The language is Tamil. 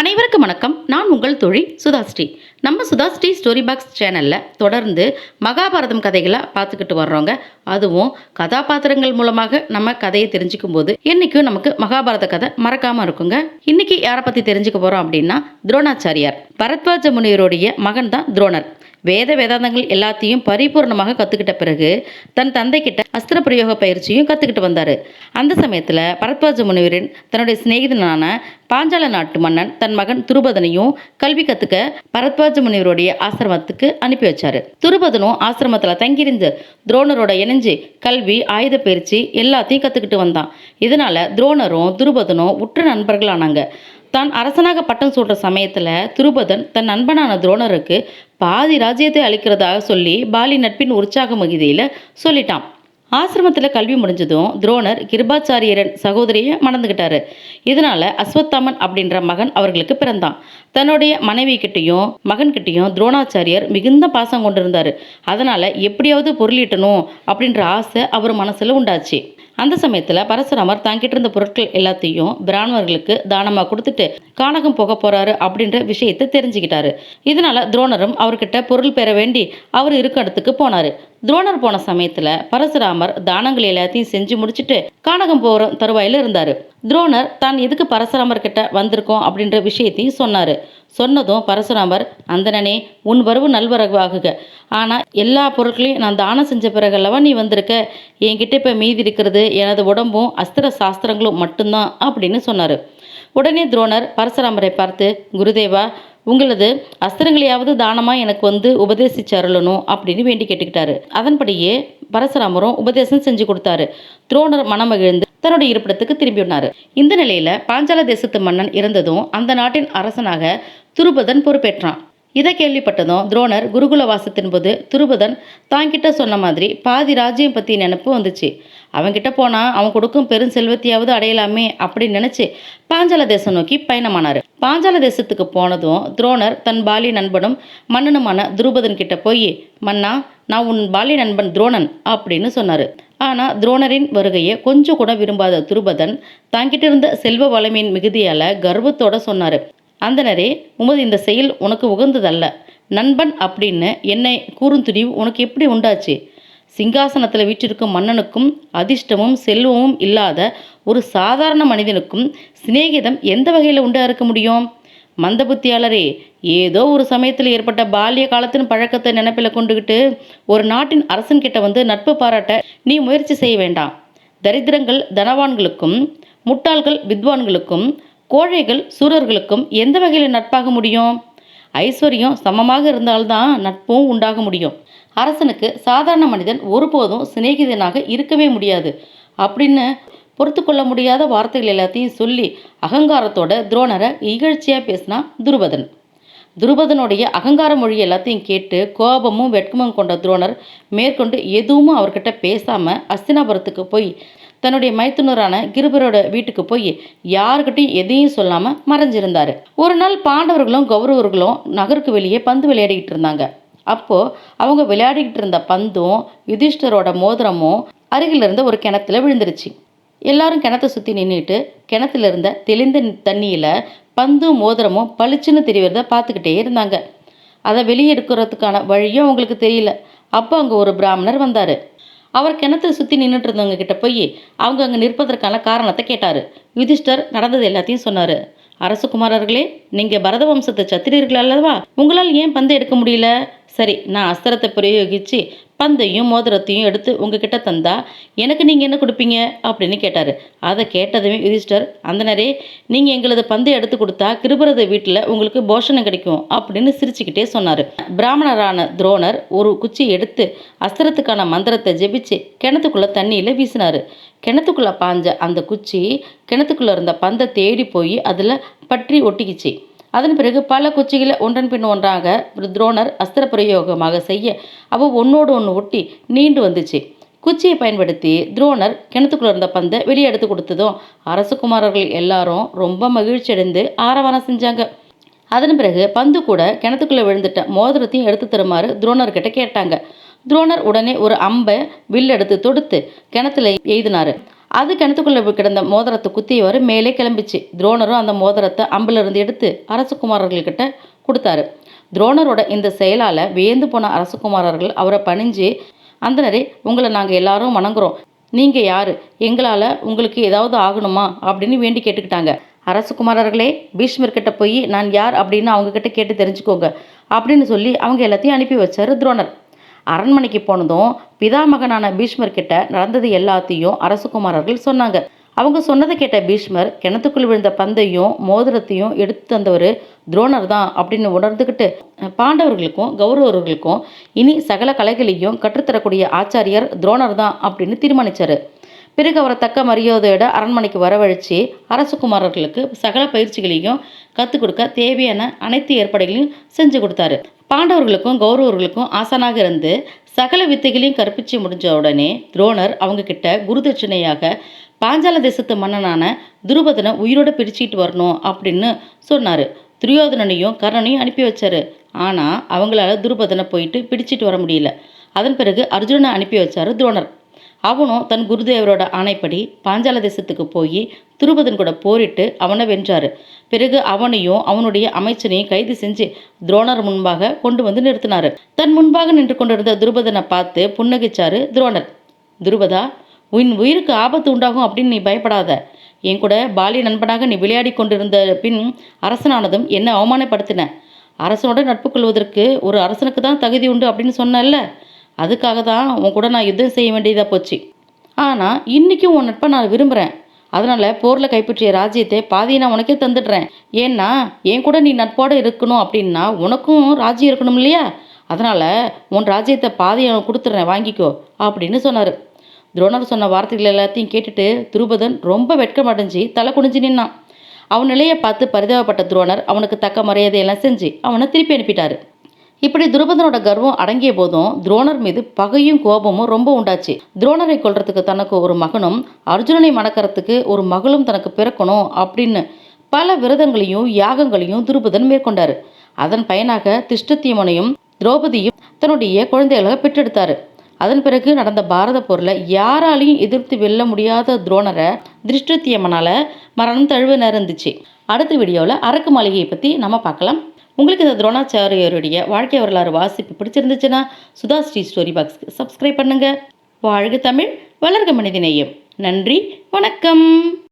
அனைவருக்கும் வணக்கம். நான் உங்கள் தொழில் சுதாஸ்ரீ. நம்ம சுதாஸ்ரீ ஸ்டோரி பாக்ஸ் சேனலில் தொடர்ந்து மகாபாரதம் கதைகளை பார்த்துக்கிட்டு வர்றோங்க. அதுவும் கதாபாத்திரங்கள் மூலமாக நம்ம கதையை தெரிஞ்சுக்கும் போது என்றைக்கும் நமக்கு மகாபாரத கதை மறக்காமல் இருக்குங்க. இன்னைக்கு யாரை பற்றி தெரிஞ்சுக்க போகிறோம் அப்படின்னா துரோணாச்சாரியார். பரத்வாஜ முனிவருடைய மகன் தான் துரோணர். வேத வேதாந்தங்கள் எல்லாத்தையும் பரிபூர்ணமாக கற்றுக்கிட்ட பிறகு தன் தந்தைக்கிட்ட அஸ்திர பிரயோக பயிற்சியும் கற்றுக்கிட்டு வந்தார். அந்த சமயத்தில் பரத்வாஜ முனிவரின் தன்னுடைய சிநேகிதனான பாஞ்சால நாட்டு மன்னன் தன் மகன் துருபதனையும் கல்வி கற்றுக்க பரத்வாஜ முனிவருடைய ஆசிரமத்துக்கு அனுப்பி வச்சார். துருபதனும் ஆசிரமத்தில் தங்கியிருந்து துரோணரோட இணைஞ்சு கல்வி ஆயுத பயிற்சி எல்லாத்தையும் கற்றுக்கிட்டு வந்தான். இதனால் துரோணரும் துருபதனும் உற்ற நண்பர்களானாங்க. தான் அரசனாக பட்டம் சூடுற சமயத்தில் துருபதன் தன் நண்பனான துரோணருக்கு பாதி ராஜ்யத்தை அளிக்கிறதாக சொல்லி பாலி நட்பின் உற்சாக மகிதியில் சொல்லிட்டான். ஆசிரமத்தில் கல்வி முடிஞ்சதும் துரோணர் கிருபாச்சாரியரன் சகோதரியை மணந்துக்கிட்டாரு இதனால அஸ்வத்தாமன் அப்படின்ற மகன் அவர்களுக்கு பிறந்தான். தன்னுடைய மனைவி கிட்டேயும் மகன்கிட்டயும் துரோணாச்சாரியர் மிகுந்த பாசம் கொண்டிருந்தார். அதனால எப்படியாவது பொருளீட்டணும் அப்படின்ற ஆசை அவர் மனசில் உண்டாச்சு. அந்த சமயத்தில் பரசுராமர் தங்கிட்டு இருந்த பொருட்கள் எல்லாத்தையும் பிராமணர்களுக்கு தானமாக கொடுத்துட்டு கானகம் போக போறாரு அப்படின்ற விஷயத்தை தெரிஞ்சுக்கிட்டாரு. இதனால துரோணரும் அவர்கிட்ட பொருள் பெற வேண்டி அவர் இருக்க இடத்துக்கு போனாரு. துரோணர் போன சமயத்தில் பரசுராமர் தானங்கள் எல்லாத்தையும் செஞ்சு முடிச்சுட்டு கானகம் போகிற தருவாயில இருந்தார். துரோணர் தான் எதுக்கு பரசுராமர் கிட்ட வந்திருக்கோம்? அப்படின்ற விஷயத்தையும் சொன்னார். சொன்னதும் பரசுராமர் அந்தனனே உன் வரவு நல்வரவாகுக. ஆனால் எல்லா பொருட்களையும் நான் தானம் செஞ்ச பிறகல்லவா நீ வந்திருக்க? என்கிட்ட இப்போ மீதி இருக்கிறது எனது உடம்பும் அஸ்திர சாஸ்திரங்களும் மட்டும்தான் அப்படின்னு சொன்னார். உடனே துரோணர் பரசுராமரை பார்த்து குருதேவா உங்களது அஸ்திரங்களையாவது தானமாக எனக்கு வந்து உபதேசிச்சு அருளணும் அப்படின்னு வேண்டி கேட்டுக்கிட்டாரு. அதன்படியே பரசுராமரும் உபதேசம் செஞ்சு கொடுத்தாரு. துரோணர் மனமகிழ்ந்து தன்னுடைய இருப்பிடத்துக்கு திரும்பினார் இந்த நிலையில பாஞ்சால தேசத்து மன்னன் இருந்ததும் அந்த நாட்டின் அரசனாக துருபதன் பொறுப்பேற்றான். இதை கேள்விப்பட்டதும் துரோணர் குருகுல வாசத்தின் போது துருபதன் தாங்கிட்ட சொன்ன மாதிரி பாதி ராஜ்யம் பற்றி நினப்பு வந்துச்சு. அவன்கிட்ட போனால் அவன் கொடுக்கும் பெரும் செல்வத்தையாவது அடையலாமே அப்படின்னு நினச்சி பாஞ்சால தேசம் நோக்கி பயணமானார். பாஞ்சால தேசத்துக்கு போனதும் துரோணர் தன் பாலிய நண்பனும் மன்னனுமான துருபதன் கிட்ட போய் மன்னா நான் உன் பாலிய நண்பன் துரோணன் அப்படின்னு சொன்னார். ஆனால் துரோணரின் வருகையை கொஞ்சம் கூட விரும்பாத துருபதன் தாங்கிட்ட இருந்த செல்வ வளமையின் மிகுதியால் கர்வத்தோட சொன்னார். அந்தனரே உமது இந்த செயல் உனக்கு உகந்ததல்ல. நண்பன் அப்படின்னு என்னை கூறுந்துணிவு உனக்கு எப்படி உண்டாச்சு? சிங்காசனத்தில் வீற்றிருக்கும் மன்னனுக்கும் அதிர்ஷ்டமும் செல்வமும் இல்லாத ஒரு சாதாரண மனிதனுக்கும் சிநேகிதம் எந்த வகையில் உண்டா இருக்க முடியும்? மந்தபுத்தியாளரே ஏதோ ஒரு சமயத்தில் ஏற்பட்ட பால்ய காலத்தின் பழக்கத்தை நினைப்பில் கொண்டுகிட்டு ஒரு நாட்டின் அரசன் கிட்ட வந்து நட்பு பாராட்ட நீ முயற்சி செய்ய வேண்டாம். தரித்திரங்கள் தனவான்களுக்கும் முட்டாள்கள் வித்வான்களுக்கும் கோழைகள் சூரர்களுக்கும் எந்த வகையில் நட்பாக முடியும்? ஐஸ்வர்யம் சமமாக இருந்தால்தான் நட்பும் உண்டாக முடியும். அரசனுக்கு சாதாரண மனிதன் ஒருபோதும் சிநேகிதனாக இருக்கவே முடியாது. அப்படின்னு பொறுத்து கொள்ள முடியாத வார்த்தைகள் எல்லாத்தையும் சொல்லி அகங்காரத்தோட துரோணரை இகழ்ச்சியாக பேசினா துருபதன். துருபதனுடைய அகங்கார மொழி எல்லாத்தையும் கேட்டு கோபமும் வெட்கமும் கொண்ட துரோணர் மேற்கொண்டு எதுவும் அவர்கிட்ட பேசாமல் அஸ்தினாபுரத்துக்கு போய் தன்னுடைய மைத்துனரான கிருபரோட வீட்டுக்கு போய் யாருக்கிட்டையும் எதையும் சொல்லாமல் மறைஞ்சிருந்தார். ஒரு நாள் பாண்டவர்களும் கௌரவர்களும் நகருக்கு வெளியே பந்து விளையாடிக்கிட்டு இருந்தாங்க. அப்போது அவங்க விளையாடிக்கிட்டு இருந்த பந்தும் யுதிஷ்டரோட மோதிரமும் அருகில் இருந்த ஒரு கிணத்துல விழுந்துருச்சு. எல்லாரும் கிணத்தை சுற்றி நின்றுட்டு கிணத்துல இருந்த தெளிந்த தண்ணியில் பந்தும் மோதிரமும் பளிச்சுன்னு தெரியறத பார்த்துக்கிட்டே இருந்தாங்க. அதை வெளியே எடுக்கிறதுக்கான வழியும் அவங்களுக்கு தெரியல. அப்போ அங்கே ஒரு பிராமணர் வந்தார். அவர் கிணத்தை சுற்றி நின்றுட்டு இருந்தவங்க கிட்ட போய் அவங்க அங்கே நிற்பதற்கான காரணத்தை கேட்டார். யுதிஷ்டர் நடந்தது எல்லாத்தையும் சொன்னார். அரசகுமாரர்களே நீங்கள் பரத வம்சத்தை சத்திரீர்கள் அல்லவா? உங்களால் ஏன் பந்து எடுக்க முடியல? சரி நான் அஸ்திரத்தை பிரயோகித்து பந்தையும் மோதிரத்தையும் எடுத்து உங்ககிட்ட தந்தா எனக்கு நீங்கள் என்ன கொடுப்பீங்க? அப்படின்னு கேட்டார். அதை கேட்டதுமே யுதிஷ்டர் அந்தனரே நீங்கள் எங்களது பந்தை எடுத்து கொடுத்தா கிருபரத வீட்டில் உங்களுக்கு போஷணம் கிடைக்கும் அப்படின்னு சிரிச்சுக்கிட்டே சொன்னார். பிராமணரான துரோணர் ஒரு குச்சி எடுத்து அஸ்திரத்துக்கான மந்திரத்தை ஜெபிச்சு கிணத்துக்குள்ளே தண்ணியில் வீசினார். கிணத்துக்குள்ளே பாஞ்ச அந்த குச்சி கிணத்துக்குள்ளே இருந்த பந்தை தேடி போய் அதில் பற்றி ஒட்டிக்கிச்சு. அதன் பிறகு பல குச்சிகளை ஒன்றன் பின் ஒன்றாக துரோணர் அஸ்திர பிரயோகமாக செய்ய அவ ஒன்னோடு ஒன்று ஒட்டி நீண்டு வந்துச்சு. குச்சியை பயன்படுத்தி துரோணர் கிணத்துக்குள்ள இருந்த பந்தை வெளியே எடுத்து கொடுத்ததும் அரசகுமாரர்கள் எல்லாரும் ரொம்ப மகிழ்ச்சி அடைந்து ஆரவாரம் செஞ்சாங்க. அதன் பிறகு பந்து கூட கிணத்துக்குள்ளே விழுந்துட்ட மோதிரத்தையும் எடுத்து தருமாறு துரோணர்கிட்ட கேட்டாங்க. துரோணர் உடனே ஒரு அம்பை வில் எடுத்து தொடுத்து கிணத்துல எய்தினாரு. அது கிணத்துக்குள்ளே கிடந்த மோதிரத்தை குத்தியவர் மேலே கிளம்பிச்சு. துரோணரும் அந்த மோதிரத்தை அம்பிலிருந்து எடுத்து அரசகுமாரர்கள்கிட்ட கொடுத்தாரு. துரோணரோட இந்த செயலால் வியந்து போன அரசகுமாரர்கள் அவரை பணிஞ்சு அந்தனரே உங்களை நாங்கள் எல்லாரும் வணங்குறோம். நீங்கள் யார்? எங்களால் உங்களுக்கு ஏதாவது ஆகணுமா? அப்படின்னு வேண்டி கேட்டுக்கிட்டாங்க. அரசகுமாரர்களே பீஷ்மர்கிட்ட போய் நான் யார் அப்படின்னு அவங்கக்கிட்ட கேட்டு தெரிஞ்சுக்கோங்க. அப்படின்னு சொல்லி அவங்க எல்லாத்தையும் அனுப்பி வச்சார் துரோணர். அரண்மனைக்கு போனதும் பிதாமகனான பீஷ்மர் கிட்ட நடந்தது எல்லாத்தையும் அரசகுமாரர்கள் சொன்னாங்க. அவங்க சொன்னதை கேட்ட பீஷ்மர் கிணத்துக்குள் விழுந்த பந்தையும் மோதிரத்தையும் எடுத்து தந்தவர் துரோணர் தான் அப்படின்னு உணர்ந்துக்கிட்டு பாண்டவர்களுக்கும் கௌரவர்களுக்கும் இனி சகல கலைகளையும் கற்றுத்தரக்கூடிய ஆச்சாரியர் துரோணர் தான் அப்படின்னு தீர்மானிச்சாரு. பிறகு அவரை தக்க மரியாதையோட அரண்மனைக்கு வரவழைச்சு அரசகுமாரர்களுக்கு சகல பயிற்சிகளையும் கற்றுக் கொடுக்க தேவையான அனைத்து ஏற்பாடுகளையும் செஞ்சு கொடுத்தாரு. பாண்டவர்களுக்கும் கௌரவர்களுக்கும் ஆசானாக இருந்து சகல வித்தைகளையும் கற்பிச்சு முடிஞ்ச உடனே துரோணர் அவங்க கிட்ட குருதட்சிணையாக பாஞ்சால தேசத்து மன்னனான துருபதனை உயிரோட பிரிச்சுட்டு வரணும் அப்படின்னு சொன்னார். துரியோதனனையும் கர்ணனையும் அனுப்பி வச்சாரு. ஆனால் அவங்களால துருபதனை போயிட்டு பிடிச்சிட்டு வர முடியல. அதன் பிறகு அர்ஜுனனை அனுப்பி வச்சாரு துரோணர். அவனும் தன் குருதேவரோட ஆணைப்படி பாஞ்சால தேசத்துக்கு போய் துருபதன் கூட போரிட்டு அவனை வென்றாரு. பிறகு அவனையும் அவனுடைய அமைச்சனையும் கைது செஞ்சு துரோணர் முன்பாக கொண்டு வந்து நிறுத்தினாரு. தன் முன்பாக நின்று கொண்டிருந்த துருபதனை பார்த்து புன்னகிச்சாரு துரோணர். துருபதா உன் உயிருக்கு ஆபத்து உண்டாகும் அப்படின்னு நீ பயப்படாத. என் கூட பாலிய நண்பனாக நீ விளையாடி கொண்டிருந்த பின் அரசனானதும் என்னை அவமானப்படுத்தின. அரசனோட நட்பு கொள்வதற்கு ஒரு அரசனுக்கு தான் தகுதி உண்டு அப்படின்னு சொன்னல்ல. அதுக்காக தான் உன் கூட நான் யுத்தம் செய்ய வேண்டியதாக போச்சு. ஆனால் இன்றைக்கும் உன் நட்பை நான் விரும்புகிறேன் அதனால் போரில் கைப்பற்றிய ராஜ்யத்தை பாதியை நான் உனக்கே தந்துடுறேன். ஏன்னா என் கூட நீ நட்போடு இருக்கணும் அப்படின்னா உனக்கும் ராஜ்யம் இருக்கணும் இல்லையா? அதனால் உன் ராஜ்யத்தை பாதியை கொடுத்துட்றேன் வாங்கிக்கோ அப்படின்னு சொன்னார். துரோணர் சொன்ன வார்த்தைகள் எல்லாத்தையும் கேட்டுட்டு துருபதன் ரொம்ப வெட்கமடைஞ்சு தலை குனிஞ்சு நின்னான். அவன் நிலையை பார்த்து பரிதாபப்பட்ட துரோணர் அவனுக்கு தக்க மரியாதையெல்லாம் செஞ்சு அவனை திருப்பி அனுப்பிட்டாரு. இப்படி துருபதனோட கர்வம் அடங்கிய போதும் துரோணர் மீது பகையும் கோபமும் ரொம்ப உண்டாச்சு. துரோணரை கொல்றதுக்கு தனக்கு ஒரு மகனும் அர்ஜுனனை மணக்கறதுக்கு ஒரு மகளும் தனக்கு பிறக்கணும் அப்படின்னு பல விரதங்களையும் யாகங்களையும் துருபதன் மேற்கொண்டாரு. அதன் பயனாக திஷ்டத்தீமனையும் திரௌபதியும் தன்னுடைய குழந்தைகளாக பெற்றெடுத்தாரு. அதன் பிறகு நடந்த பாரத போரில் யாராலையும் எதிர்த்து வெல்ல முடியாத துரோணரை திருஷ்டத்தியம்மனால் மரணம் தழுவ நேர்ந்துச்சு. அடுத்த வீடியோவில் அரக்கு மாளிகையை பற்றி நம்ம பார்க்கலாம். உங்களுக்கு இந்த துரோணாச்சாரியருடைய வாழ்க்கை வரலாறு வாசிப்பு பிடிச்சிருந்துச்சுன்னா சுதா ஸ்ரீ ஸ்டோரி பாக்ஸ்க்கு சப்ஸ்கிரைப் பண்ணுங்கள் வாழ்க தமிழ் வளர்க மனிதநேயம். நன்றி வணக்கம்.